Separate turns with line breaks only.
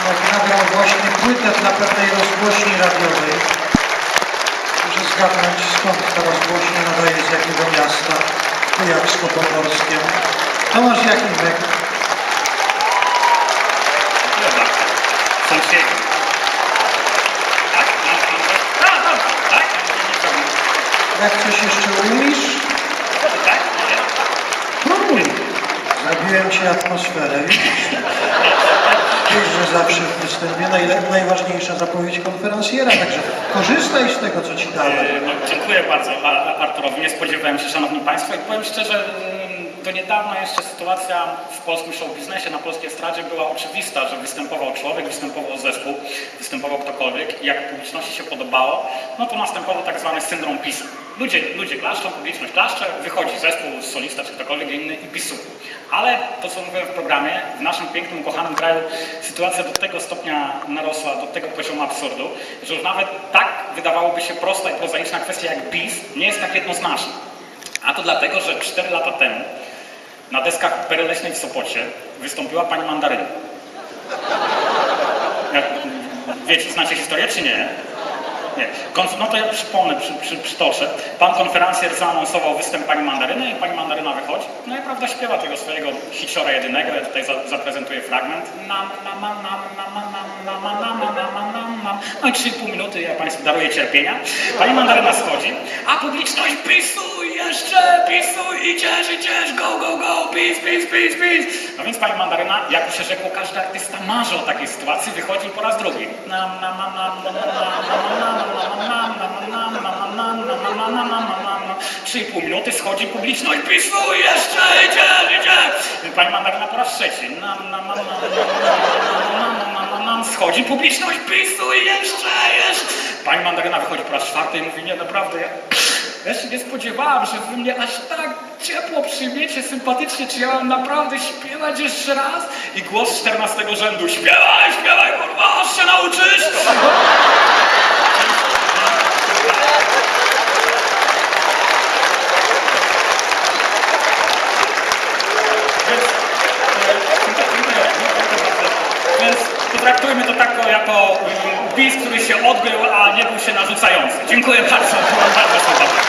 Nagrał właśnie płytę dla pewnej rozgłośni radiowej. Muszę zgadnąć skąd ta rozgłośnia nadaje z jakiego miasta. Kujawsko-Pomorskie. Tomasz Jakimek.
Sąsiedzi. Tak? Tak, tak.
Jak coś jeszcze umiesz?
Tak?
Próbuj. Zabiłem ci atmosferę, widzisz? Zawsze w występie najle- najważniejsza zapowiedź konferencjera, także korzystaj z tego, co ci dałem.
E, No, dziękuję bardzo A- Arturowi. Nie spodziewałem się, Szanowni Państwo. I powiem szczerze, mm, do niedawna jeszcze sytuacja w polskim show biznesie, na polskiej estradzie była oczywista, że występował człowiek, występował zespół, występował ktokolwiek i jak publiczności się podobało, no to następował tak zwany syndrom PiS. Ludzie, ludzie klaszczą, publiczność klaszcze, wychodzi zespół, solista czy ktokolwiek inny i pisuje. Ale to, co mówiłem w programie, w naszym pięknym, ukochanym kraju sytuacja do tego stopnia narosła, do tego poziomu absurdu, że już nawet tak wydawałoby się prosta i prozaiczna kwestia jak PiS nie jest tak jednoznaczna. A to dlatego, że 4 lata temu na deskach Pery Leśnej w Sopocie wystąpiła pani Mandaryna. Wiecie, znacie historię czy nie? Nie. No to ja przypomnę, przy, przy, przytoczę. Pan konferencjer zaanonsował występ pani Mandaryny i pani Mandaryna wychodzi. No i prawda śpiewa tego swojego hiciora jedynego. Ja tutaj za, zaprezentuję fragment. No i 3,5 minuty ja Państwu daruję cierpienia. Pani Mandaryna schodzi, a publiczność pisuj jeszcze, pisuj i ciesz, go, go, go, pis, pis, pis, pis. No więc pani Mandaryna, jak już się rzekło, każdy artysta marzy o takiej sytuacji, wychodzi po raz drugi. Trzy i pół minuty schodzi publiczność, pisuj jeszcze, idzie, idzie. Pani Mandaryna po raz trzeci. Schodzi publiczność, pisuj jeszcze, jeszcze. Pani Mandaryna wychodzi po raz czwarty i mówi, nie, naprawdę, ja ja się nie spodziewałam, że wy mnie aż tak ciepło przyjmiecie, sympatycznie, czy ja mam naprawdę śpiewać jeszcze raz? I głos z 14 rzędu, śpiewaj, śpiewaj, kurwa, aż się nauczysz! E, Więc potraktujmy to tak jako y, bis, który się odbył, a nie był się narzucający. Dziękuję bardzo, bardzo serdecznie.